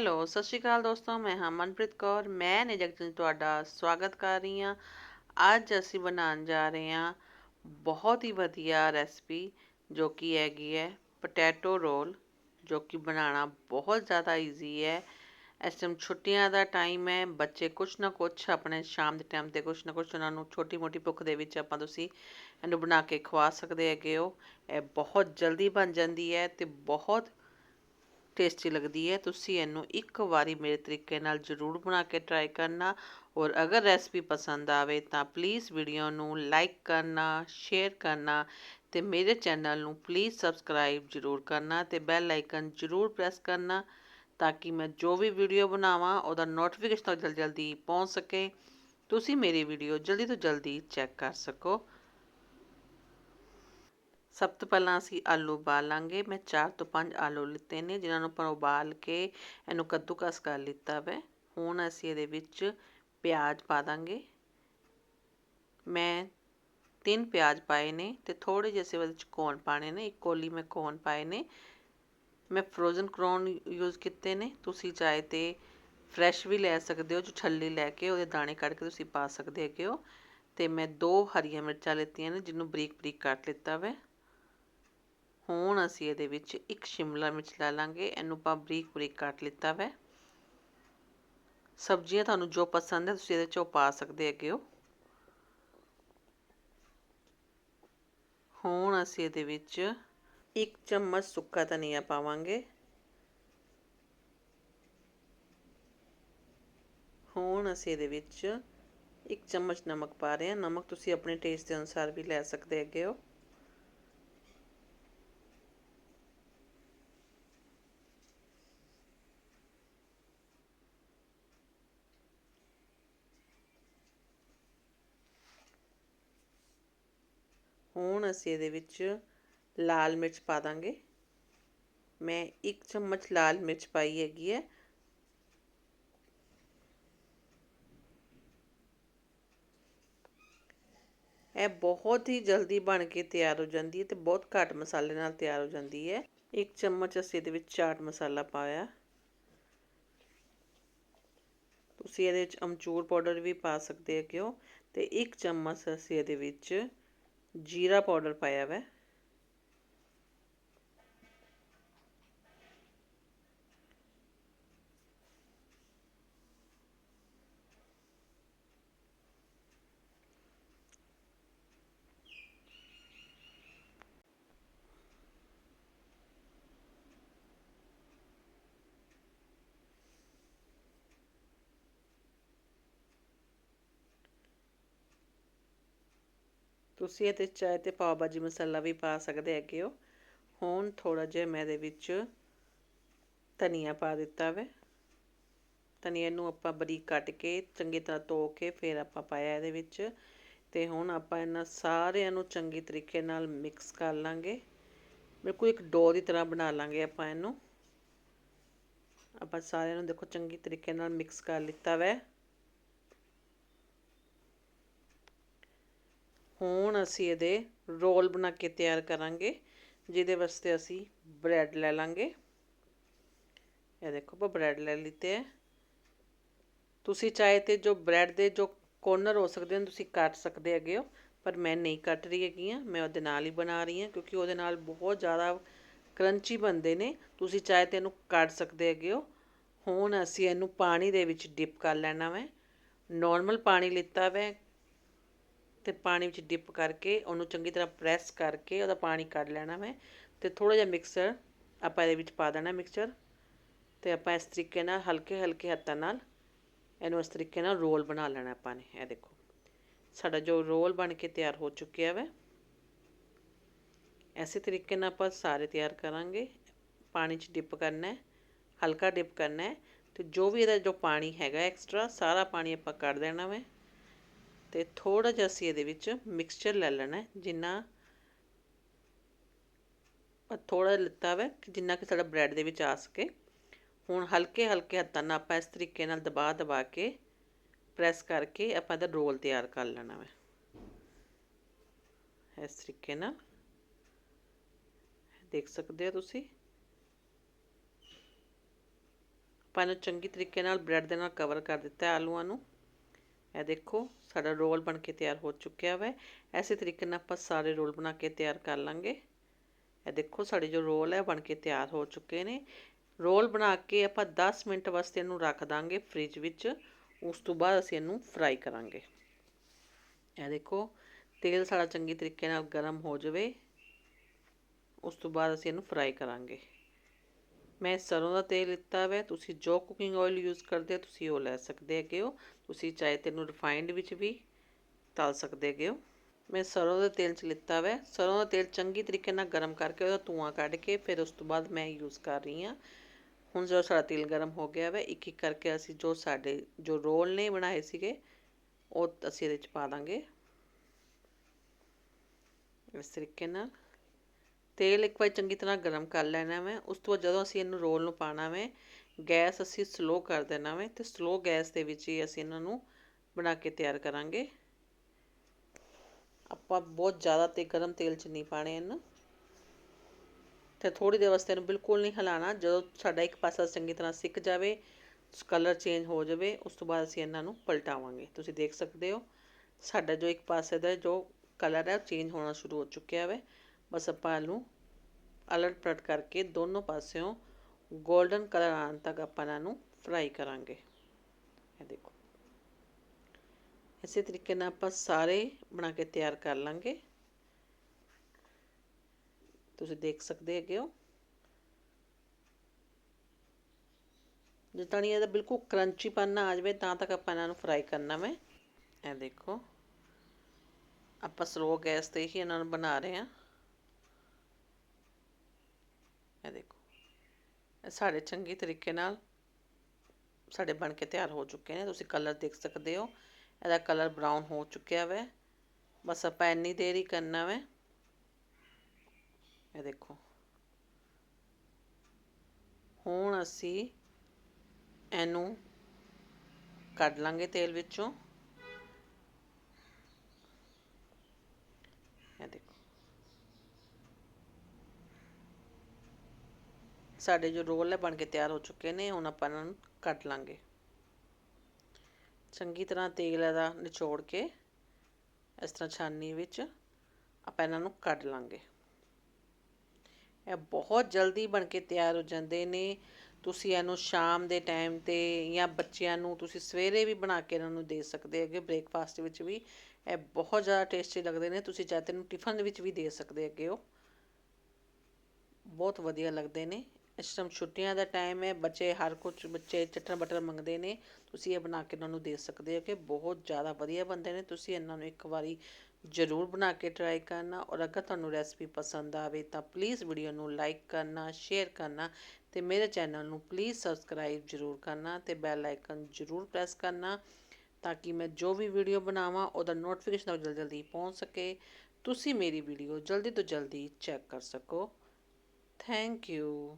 Hello, ਸਤਿ ਸ਼੍ਰੀ ਅਕਾਲ ਦੋਸਤੋ, ਮੈਂ ਹਾਂ ਮਨਪ੍ਰੀਤ ਕੌਰ, ਮੈਂ ਨਿਜਕ ਤੁਹਾਡਾ ਸਵਾਗਤ ਕਰ ਰਹੀ ਹਾਂ। ਅੱਜ ਅਸੀਂ ਬਣਾਉਣ ਜਾ ਰਹੇ ਹਾਂ ਬਹੁਤ ਹੀ ਵਧੀਆ ਰੈਸਪੀ ਜੋ ਕਿ ਹੈਗੀ ਹੈ ਪੋਟੈਟੋ ਰੋਲ, ਜੋ ਕਿ ਬਣਾਉਣਾ ਬਹੁਤ ਜ਼ਿਆਦਾ ਈਜ਼ੀ ਹੈ। ਇਸ ਟਾਈਮ ਛੁੱਟੀਆਂ ਦਾ ਟਾਈਮ ਹੈ, ਬੱਚੇ ਕੁਛ ਨਾ ਕੁਛ ਆਪਣੇ ਸ਼ਾਮ ਦੇ ਟਾਈਮ ਤੇ ਕੁਛ ਨਾ ਕੁਛ ਉਹਨਾਂ ਨੂੰ ਛੋਟੀ ਮੋਟੀ ਭੁੱਖ ਦੇ ਵਿੱਚ ਆਪਾਂ ਤੁਸੀਂ ਇਹਨੂੰ ਬਣਾ ਕੇ ਖਵਾ ਸਕਦੇ ਹੈਗੇ ਹੋ। ਇਹ ਬਹੁਤ ਜਲਦੀ ਬਣ ਜਾਂਦੀ ਹੈ ਤੇ ਬਹੁਤ ਟੇਸਟੀ ਲੱਗਦੀ ਹੈ, ਤੁਸੀਂ ਇਹਨੂੰ ਇੱਕ ਵਾਰੀ ਮੇਰੇ ਤਰੀਕੇ ਨਾਲ ਜ਼ਰੂਰ ਬਣਾ ਕੇ ਟਰਾਈ ਕਰਨਾ। ਔਰ ਅਗਰ ਰੈਸਪੀ ਪਸੰਦ ਆਵੇ ਤਾਂ ਪਲੀਜ਼ ਵੀਡੀਓ ਨੂੰ ਲਾਈਕ ਕਰਨਾ ਸ਼ੇਅਰ ਕਰਨਾ ਤੇ ਮੇਰੇ ਚੈਨਲ ਨੂੰ ਪਲੀਜ਼ ਸਬਸਕ੍ਰਾਈਬ ਜ਼ਰੂਰ ਕਰਨਾ ਤੇ ਬੈਲ ਆਈਕਨ ਜ਼ਰੂਰ ਪ੍ਰੈਸ ਕਰਨਾ ਤਾਂ ਕਿ ਮੈਂ ਜੋ ਵੀ ਵੀਡੀਓ ਬਣਾਵਾਂ, ਉਹਦਾ ਨੋਟੀਫਿਕੇਸ਼ਨ ਜਲਦੀ ਜਲਦੀ ਪਹੁੰਚ ਸਕੇ। ਤੁਸੀਂ ਮੇਰੀ ਵੀਡੀਓ ਜਲਦੀ ਤੋਂ ਜਲਦੀ ਚੈੱਕ ਕਰ ਸਕੋ। ਸਭ ਤੋਂ ਪਹਿਲਾਂ ਅਸੀਂ ਆਲੂ ਉਬਾਲਾਂਗੇ। ਮੈਂ 4 ਤੋਂ 5 ਆਲੂ ਲਿੱਤੇ ਨੇ, ਜਿਨ੍ਹਾਂ ਨੂੰ ਆਪਾਂ ਉਬਾਲ ਕੇ ਇਹਨੂੰ ਕੱਦੂਕਸ ਕਰ ਲਿੱਤਾ ਵੈ। ਹੁਣ ਅਸੀਂ ਇਹਦੇ ਵਿੱਚ ਪਿਆਜ਼ ਪਾ ਦਾਂਗੇ। ਮੈਂ ਤਿੰਨ ਪਿਆਜ਼ ਪਾਏ ਨੇ ਤੇ ਥੋੜੇ ਜਿਹੇ ਇਹਦੇ 'ਚ ਕੋਨ ਪਾਣੇ ਨੇ। ਇੱਕ ਕੋਲੀ ਮੈਂ ਕੋਨ ਪਾਏ ਨੇ। ਮੈਂ ਫਰੋਜ਼ਨ ਕੌਰਨ ਯੂਜ਼ ਕੀਤੇ ਨੇ। ਤੁਸੀਂ ਚਾਹੇ ਤੇ ਫਰੈਸ਼ ਵੀ ਲੈ ਸਕਦੇ ਹੋ, ਜੋ ਛੱਲੀ ਲੈ ਕੇ ਉਹਦੇ ਦਾਣੇ ਕੱਢ ਕੇ ਤੁਸੀਂ ਪਾ ਸਕਦੇ ਹੈਗੇ ਹੋ। ਤੇ ਮੈਂ ਦੋ ਹਰੀਆਂ ਮਿਰਚਾਂ ਲਿੱਤੀਆਂ ਨੇ, ਜਿਹਨੂੰ ਬਰੀਕ ਬਰੀਕ ਕੱਟ ਲਿੱਤਾ ਵੈ। ਹੁਣ ਅਸੀਂ ਇਹਦੇ ਵਿੱਚ ਇੱਕ ਸ਼ਿਮਲਾ ਮਿਰਚ ਲੈ ਲਾਂਗੇ। ਇਹਨੂੰ ਆਪਾਂ ਬਰੀਕ ਬਰੀਕ ਕੱਟ ਲਿੱਤਾ ਵੈ। ਸਬਜ਼ੀਆਂ ਤੁਹਾਨੂੰ ਜੋ ਪਸੰਦ ਹੈ ਤੁਸੀਂ ਇਹਦੇ ਚੋਂ ਪਾ ਸਕਦੇ ਹੈਗੇ ਹੋ। ਹੁਣ ਅਸੀਂ ਇਹਦੇ ਵਿੱਚ ਇੱਕ ਚਮਚ ਸੁੱਕਾ ਧਨੀਆ ਪਾਵਾਂਗੇ। ਹੁਣ ਅਸੀਂ ਇਹਦੇ ਵਿੱਚ ਇੱਕ ਚਮਚ ਨਮਕ ਪਾ ਰਹੇ ਹਾਂ। ਨਮਕ ਤੁਸੀਂ ਆਪਣੇ ਟੇਸਟ ਦੇ ਅਨੁਸਾਰ ਵੀ ਲੈ ਸਕਦੇ ਹੈਗੇ ਹੋ। ਹੁਣ ਅਸੀਂ ਇਹਦੇ ਵਿੱਚ ਲਾਲ ਮਿਰਚ ਪਾ ਦਾਂਗੇ। ਮੈਂ ਇੱਕ ਚਮਚ ਲਾਲ ਮਿਰਚ ਪਾਈ ਹੈਗੀ ਹੈ। ਇਹ ਬਹੁਤ ਹੀ ਜਲਦੀ ਬਣ ਕੇ ਤਿਆਰ ਹੋ ਜਾਂਦੀ ਹੈ ਤੇ ਬਹੁਤ ਘੱਟ ਮਸਾਲੇ ਨਾਲ ਤਿਆਰ ਹੋ ਜਾਂਦੀ ਹੈ। ਇੱਕ ਚਮਚ ਅਸੀਂ ਇਹਦੇ ਵਿੱਚ ਚਾਟ ਮਸਾਲਾ ਪਾਇਆ। ਤੁਸੀਂ ਇਹਦੇ ਵਿੱਚ ਅਮਚੂਰ ਪਾਊਡਰ ਵੀ ਪਾ ਸਕਦੇ ਹੋ ਕਿਉਂ ਤੇ ਇੱਕ ਚਮਚ ਅਸੀਂ ਇਹਦੇ ਵਿੱਚ ਜੀਰਾ ਪਾਊਡਰ ਪਾਇਆ ਵੈ। ਤੁਸੀਂ ਇਹਦੇ ਚਾਹੇ ਤੇ ਪਾਓ ਭਾਜੀ ਮਸਾਲਾ ਵੀ ਪਾ ਸਕਦੇ ਹੈਗੇ ਹੋ। ਹੁਣ ਥੋੜਾ ਜਿਹਾ ਮੈਂ ਇਹਦੇ ਵਿੱਚ ਧਨੀਆ ਪਾ ਦਿੱਤਾ ਵੇ। ਧਨੀਆ ਨੂੰ ਆਪਾਂ ਬਰੀਕ ਕੱਟ ਕੇ ਚੰਗੀ ਤਰ੍ਹਾਂ ਧੋ ਕੇ ਫਿਰ ਆਪਾਂ ਪਾਇਆ ਇਹਦੇ ਵਿੱਚ। ਤੇ ਹੁਣ ਆਪਾਂ ਇਹਨਾਂ ਸਾਰਿਆਂ ਨੂੰ ਚੰਗੀ ਤਰੀਕੇ ਨਾਲ ਮਿਕਸ ਕਰ ਲਾਂਗੇ। ਬਿਲਕੁਲ ਇੱਕ ਡੋ ਦੀ ਤਰ੍ਹਾਂ ਬਣਾ ਲਾਂਗੇ ਆਪਾਂ ਇਹਨੂੰ। ਆਪਾਂ ਸਾਰਿਆਂ ਨੂੰ ਦੇਖੋ ਚੰਗੀ ਤਰੀਕੇ ਨਾਲ ਮਿਕਸ ਕਰ ਲਿੱਤਾ ਵੈ। ਹੁਣ ਅਸੀਂ ਇਹਦੇ ਰੋਲ ਬਣਾ ਕੇ ਤਿਆਰ ਕਰਾਂਗੇ, ਜਿਹਦੇ ਵਾਸਤੇ ਅਸੀਂ ਬ੍ਰੈਡ ਲੈ ਲਾਂਗੇ। ਇਹ ਦੇਖੋ, ਆਪਾਂ ਬ੍ਰੈਡ ਲੈ ਲਿੱਤੇ ਹੈ। ਤੁਸੀਂ ਚਾਹੇ ਤੇ ਜੋ ਬ੍ਰੈਡ ਦੇ ਜੋ ਕੋਰਨਰ ਹੋ ਸਕਦੇ ਨੇ, ਤੁਸੀਂ ਕੱਟ ਸਕਦੇ ਹੈਗੇ ਹੋ, ਪਰ ਮੈਂ ਨਹੀਂ ਕੱਟ ਰਹੀ ਹੈਗੀ ਆ ਮੈਂ ਉਹਦੇ ਨਾਲ ਹੀ ਬਣਾ ਰਹੀ ਹਾਂ, ਕਿਉਂਕਿ ਉਹਦੇ ਨਾਲ ਬਹੁਤ ਜ਼ਿਆਦਾ ਕਰੰਚੀ ਬਣਦੇ ਨੇ। ਤੁਸੀਂ ਚਾਹੇ ਤੇ ਇਹਨੂੰ ਕੱਟ ਸਕਦੇ ਹੈਗੇ ਹੋ। ਹੁਣ ਅਸੀਂ ਇਹਨੂੰ ਪਾਣੀ ਦੇ ਵਿੱਚ ਡਿਪ ਕਰ ਲੈਣਾ ਵੈ। ਨਾਰਮਲ ਪਾਣੀ ਲਿੱਤਾ ਵੈ ਤੇ ਪਾਣੀ ਵਿੱਚ ਡਿਪ ਕਰਕੇ ਉਹਨੂੰ ਚੰਗੀ ਤਰ੍ਹਾਂ ਪ੍ਰੈਸ ਕਰਕੇ ਉਹਦਾ ਪਾਣੀ ਕੱਢ ਲੈਣਾ ਮੈਂ ਤੇ ਥੋੜਾ ਜਿਹਾ ਮਿਕਸਰ ਆਪਾਂ ਇਹਦੇ ਵਿੱਚ ਪਾ ਦੇਣਾ ਮਿਕਸਚਰ ਤੇ ਆਪਾਂ ਇਸ ਤਰੀਕੇ ਨਾਲ ਹਲਕੇ ਹਲਕੇ ਹੱਥਾਂ ਨਾਲ ਇਹਨੂੰ ਇਸ ਤਰੀਕੇ ਨਾਲ ਰੋਲ ਬਣਾ ਲੈਣਾ ਆਪਾਂ ਨੇ, ਇਹ ਦੇਖੋ। ਸਾਡਾ ਜੋ ਰੋਲ ਬਣ ਕੇ ਤਿਆਰ ਹੋ ਚੁੱਕਿਆ ਵਾ, ਐਸੇ ਤਰੀਕੇ ਨਾਲ ਆਪਾਂ ਸਾਰੇ ਤਿਆਰ ਕਰਾਂਗੇ। ਪਾਣੀ 'ਚ ਡਿਪ ਕਰਨਾ ਹੈ, ਹਲਕਾ ਡਿਪ ਕਰਨਾ ਹੈ ਤੇ ਜੋ ਵੀ ਇਹਦਾ ਜੋ ਪਾਣੀ ਹੈਗਾ ਐਕਸਟਰਾ ਸਾਰਾ ਪਾਣੀ ਆਪਾਂ ਕੱਢ ਦੇਣਾ ਵਾ। ਅਤੇ ਥੋੜ੍ਹਾ ਜਿਹਾ ਅਸੀਂ ਇਹਦੇ ਵਿੱਚ ਮਿਕਸਚਰ ਲੈ ਲੈਣਾ ਜਿੰਨਾ ਥੋੜਾ ਲਿੱਤਾ ਵੈ ਜਿੰਨਾ ਕਿ ਸਾਡਾ ਬ੍ਰੈਡ ਦੇ ਵਿੱਚ ਆ ਸਕੇ। ਹੁਣ ਹਲਕੇ ਹਲਕੇ ਹੱਥਾਂ ਨਾਲ ਆਪਾਂ ਇਸ ਤਰੀਕੇ ਨਾਲ ਦਬਾ ਦਬਾ ਕੇ ਪ੍ਰੈਸ ਕਰਕੇ ਆਪਾਂ ਇਹਦਾ ਰੋਲ ਤਿਆਰ ਕਰ ਲੈਣਾ ਵਾ। ਇਸ ਤਰੀਕੇ ਨਾਲ। ਦੇਖ ਸਕਦੇ ਹੋ ਤੁਸੀਂ? ਆਪਾਂ ਇਹਨੂੰ ਚੰਗੀ ਤਰੀਕੇ ਨਾਲ ਬ੍ਰੈਡ ਦੇ ਨਾਲ ਕਵਰ ਕਰ ਦਿੱਤਾ ਆਲੂਆਂ ਨੂੰ। ਇਹ ਦੇਖੋ, ਸਾਡਾ ਰੋਲ ਬਣ ਕੇ ਤਿਆਰ ਹੋ ਚੁੱਕਿਆ ਵੈ। ਐਸੇ ਤਰੀਕੇ ਨਾਲ ਆਪਾਂ ਸਾਰੇ ਰੋਲ ਬਣਾ ਕੇ ਤਿਆਰ ਕਰ ਲਾਂਗੇ। ਇਹ ਦੇਖੋ, ਸਾਡੇ ਜੋ ਰੋਲ ਹੈ, ਬਣ ਕੇ ਤਿਆਰ ਹੋ ਚੁੱਕੇ ਨੇ। ਰੋਲ ਬਣਾ ਕੇ ਆਪਾਂ 10 ਮਿੰਟ ਵਾਸਤੇ ਇਹਨੂੰ ਰੱਖ ਦਾਂਗੇ ਫ੍ਰਿਜ ਵਿੱਚ। ਉਸ ਤੋਂ ਬਾਅਦ ਅਸੀਂ ਇਹਨੂੰ ਫਰਾਈ ਕਰਾਂਗੇ। ਇਹ ਦੇਖੋ, ਤੇਲ ਸਾਡਾ ਚੰਗੀ ਤਰੀਕੇ ਨਾਲ ਗਰਮ ਹੋ ਜਾਵੇ। ਉਸ ਤੋਂ ਬਾਅਦ ਅਸੀਂ ਇਹਨੂੰ ਫਰਾਈ ਕਰਾਂਗੇ। ਮੈਂ ਸਰੋਂ ਦਾ ਤੇਲ ਲਿੱਤਾ ਵੈ, ਤੁਸੀਂ ਜੋ ਕੁਕਿੰਗ ਆਇਲ ਯੂਜ਼ ਕਰਦੇ ਹੋ, ਤੁਸੀਂ ਉਹ ਲੈ ਸਕਦੇ ਹੈਗੇ ਹੋ। ਤੁਸੀਂ ਚਾਹੇ ਤੈਨੂੰ ਰਿਫਾਈਨਡ ਵਿੱਚ ਵੀ ਤਲ ਸਕਦੇ ਹੈਗੇ ਹੋ। ਮੈਂ ਸਰੋਂ ਦੇ ਤੇਲ 'ਚ ਲਿੱਤਾ ਵੈ। ਸਰੋਂ ਦਾ ਤੇਲ ਚੰਗੀ ਤਰੀਕੇ ਨਾਲ ਗਰਮ ਕਰਕੇ ਉਹਦਾ ਧੂਆਂ ਕੱਢ ਕੇ ਫਿਰ ਉਸ ਤੋਂ ਬਾਅਦ ਮੈਂ ਯੂਜ਼ ਕਰ ਰਹੀ ਹਾਂ। ਹੁਣ ਜਦੋਂ ਸਾਡਾ ਤੇਲ ਗਰਮ ਹੋ ਗਿਆ ਵੈ ਇੱਕ ਇੱਕ ਕਰਕੇ ਅਸੀਂ ਜੋ ਸਾਡੇ, ਜੋ ਰੋਲ ਨੇ ਬਣਾਏ ਸੀਗੇ, ਉਹ ਅਸੀਂ ਇਹਦੇ 'ਚ ਪਾ ਦਾਂਗੇ। ਇਸ ਤਰੀਕੇ ਨਾਲ। ਤੇਲ ਇੱਕ ਵਾਰੀ ਚੰਗੀ ਤਰ੍ਹਾਂ ਗਰਮ ਕਰ ਲੈਣਾ ਮੈਂ ਉਸ ਤੋਂ ਬਾਅਦ ਜਦੋਂ ਅਸੀਂ ਇਹਨੂੰ ਰੋਲ ਨੂੰ ਪਾਣਾ ਵੇ, ਗੈਸ ਅਸੀਂ ਸਲੋ ਕਰ ਦੇਣਾ ਵੇ ਤੇ ਸਲੋ ਗੈਸ ਦੇ ਵਿੱਚ ਹੀ ਅਸੀਂ ਇਹਨਾਂ ਨੂੰ ਬਣਾ ਕੇ ਤਿਆਰ ਕਰਾਂਗੇ। ਆਪਾਂ ਬਹੁਤ ਜ਼ਿਆਦਾ ਤੇ ਗਰਮ ਤੇਲ 'ਚ ਨਹੀਂ ਪਾਣੇ ਇਹਨੂੰ। ਤੇ ਥੋੜੀ ਦੇਰ ਵਾਸਤੇ ਇਹਨੂੰ ਬਿਲਕੁਲ ਨਹੀਂ ਹਿਲਾਣਾ ਜਦੋਂ ਸਾਡਾ ਇੱਕ ਪਾਸਾ ਚੰਗੀ ਤਰ੍ਹਾਂ ਸਿੱਕ ਜਾਵੇ ਕਲਰ ਚੇਂਜ ਹੋ ਜਾਵੇ, ਉਸ ਤੋਂ ਬਾਅਦ ਅਸੀਂ ਇਹਨਾਂ ਨੂੰ ਪਲਟਾਵਾਂਗੇ। ਤੁਸੀਂ ਦੇਖ ਸਕਦੇ ਹੋ, ਸਾਡਾ ਜੋ ਇੱਕ ਪਾਸੇ ਦਾ ਜੋ ਕਲਰ ਹੈ ਉਹ ਚੇਂਜ ਹੋਣਾ ਸ਼ੁਰੂ ਹੋ ਚੁੱਕਿਆ ਹੈ ਬਸ ਆਪਾਂ ਇਹਨੂੰ ਅਲਟ ਪਲਟ ਕਰਕੇ ਦੋਨੋਂ ਪਾਸਿਓਂ 골ਡਨ ਕਲਰ ਆਉਣ ਤੱਕ ਆਪਾਂ ਇਹਨਾਂ ਨੂੰ ਫਰਾਈ ਕਰਾਂਗੇ। ਇਹ ਦੇਖੋ। ਇਸੇ ਤਰੀਕੇ ਨਾਲ ਆਪਾਂ ਸਾਰੇ ਬਣਾ ਕੇ ਤਿਆਰ ਕਰ ਲਾਂਗੇ। ਤੁਸੀਂ ਦੇਖ ਸਕਦੇ ਹੈਗੇ ਹੋ। ਜਿੱਦਾਂ ਨਹੀਂ ਇਹਦਾ ਬਿਲਕੁਲ ਕਰੰਚੀ ਪਨ ਆ ਜਾਵੇ, ਤਾਂ ਤੱਕ ਆਪਾਂ ਇਹਨਾਂ ਨੂੰ ਫਰਾਈ ਕਰਨਾ ਮੈਂ ਇਹ ਦੇਖੋ। ਆਪਾਂ ਸਲੋ ਗੈਸ ਤੇ ਹੀ ਇਹਨਾਂ ਨੂੰ ਬਣਾ ਰਹੇ ਹਾਂ। ਇਹ ਦੇਖੋ। ਇਹ ਸਾਡੇ ਚੰਗੀ ਤਰੀਕੇ ਨਾਲ ਸਾਡੇ ਬਣ ਕੇ ਤਿਆਰ ਹੋ ਚੁੱਕੇ ਨੇ। ਤੁਸੀਂ ਕਲਰ ਦੇਖ ਸਕਦੇ ਹੋ। ਇਹਦਾ ਕਲਰ ਬਰਾਊਨ ਹੋ ਚੁੱਕਿਆ ਵੈ। ਬਸ ਆਪਾਂ ਇੰਨੀ ਦੇਰ ਹੀ ਕਰਨਾ ਵੈ। ਇਹ ਦੇਖੋ। ਹੁਣ ਅਸੀਂ ਇਹਨੂੰ ਕੱਢ ਲਾਂਗੇ ਤੇਲ ਵਿੱਚੋਂ ਇਹ ਦੇਖੋ ਸਾਡੇ ਜੋ ਰੋਲ ਹੈ ਬਣ ਕੇ ਤਿਆਰ ਹੋ ਚੁੱਕੇ ਨੇ, ਹੁਣ ਆਪਾਂ ਇਹਨਾਂ ਨੂੰ ਕੱਟ ਲਾਂਗੇ। ਚੰਗੀ ਤਰ੍ਹਾਂ ਤੇਲ ਇਹਦਾ ਨਿਚੋੜ ਕੇ, ਇਸ ਤਰ੍ਹਾਂ ਛਾਨੀ ਵਿੱਚ ਆਪਾਂ ਇਹਨਾਂ ਨੂੰ ਕੱਢ ਲਾਂਗੇ। ਇਹ ਬਹੁਤ ਜਲਦੀ ਬਣ ਕੇ ਤਿਆਰ ਹੋ ਜਾਂਦੇ ਨੇ। ਤੁਸੀਂ ਇਹਨੂੰ ਸ਼ਾਮ ਦੇ ਟਾਈਮ ਤੇ ਜਾਂ ਬੱਚਿਆਂ ਨੂੰ ਤੁਸੀਂ ਸਵੇਰੇ ਵੀ ਬਣਾ ਕੇ ਇਹਨਾਂ ਨੂੰ ਦੇ ਸਕਦੇ ਹੈਗੇ, ਬ੍ਰੇਕਫਾਸਟ ਵਿੱਚ ਵੀ। ਇਹ ਬਹੁਤ ਜ਼ਿਆਦਾ ਟੇਸਟੀ ਲੱਗਦੇ ਨੇ, ਤੁਸੀਂ ਚਾਹਤੇ ਨੂੰ ਟਿਫਨ ਦੇ ਵਿੱਚ ਵੀ ਦੇ ਸਕਦੇ ਹੈਗੇ ਹੋ। ਬਹੁਤ ਵਧੀਆ ਲੱਗਦੇ ਨੇ। ਇਸ ਟਾਈਮ ਛੁੱਟੀਆਂ ਦਾ ਟਾਈਮ ਹੈ, ਬੱਚੇ ਹਰ ਕੁਝ ਬੱਚੇ ਚਟਰ ਬਟਰ ਮੰਗਦੇ ਨੇ, ਤੁਸੀਂ ਇਹ ਬਣਾ ਕੇ ਉਹਨਾਂ ਨੂੰ ਦੇ ਸਕਦੇ ਹੋ ਕਿ ਬਹੁਤ ਜ਼ਿਆਦਾ ਵਧੀਆ ਬਣਦੇ ਨੇ, ਤੁਸੀਂ ਇਹਨਾਂ ਨੂੰ ਇੱਕ ਵਾਰੀ ਜ਼ਰੂਰ ਬਣਾ ਕੇ ਟਰਾਈ ਕਰਨਾ ਔਰ ਅਗਰ ਤੁਹਾਨੂੰ ਰੈਸਪੀ ਪਸੰਦ ਆਵੇ ਤਾਂ ਪਲੀਜ਼ ਵੀਡੀਓ ਨੂੰ ਲਾਈਕ ਕਰਨਾ ਸ਼ੇਅਰ ਕਰਨਾ ਤੇ ਮੇਰੇ ਚੈਨਲ ਨੂੰ ਪਲੀਜ਼ ਸਬਸਕ੍ਰਾਈਬ ਜ਼ਰੂਰ ਕਰਨਾ ਤੇ ਬੈਲ ਆਈਕਨ ਜ਼ਰੂਰ ਪ੍ਰੈਸ ਕਰਨਾ ਤਾਂ ਕਿ ਮੈਂ ਜੋ ਵੀ ਵੀਡੀਓ ਬਣਾਵਾਂ ਉਹਦਾ ਨੋਟੀਫਿਕੇਸ਼ਨ ਜਲਦੀ ਜਲਦੀ ਪਹੁੰਚ ਸਕੇ। ਤੁਸੀਂ ਮੇਰੀ ਵੀਡੀਓ ਜਲਦੀ ਤੋਂ ਜਲਦੀ ਚੈੱਕ ਕਰ ਸਕੋ। Thank you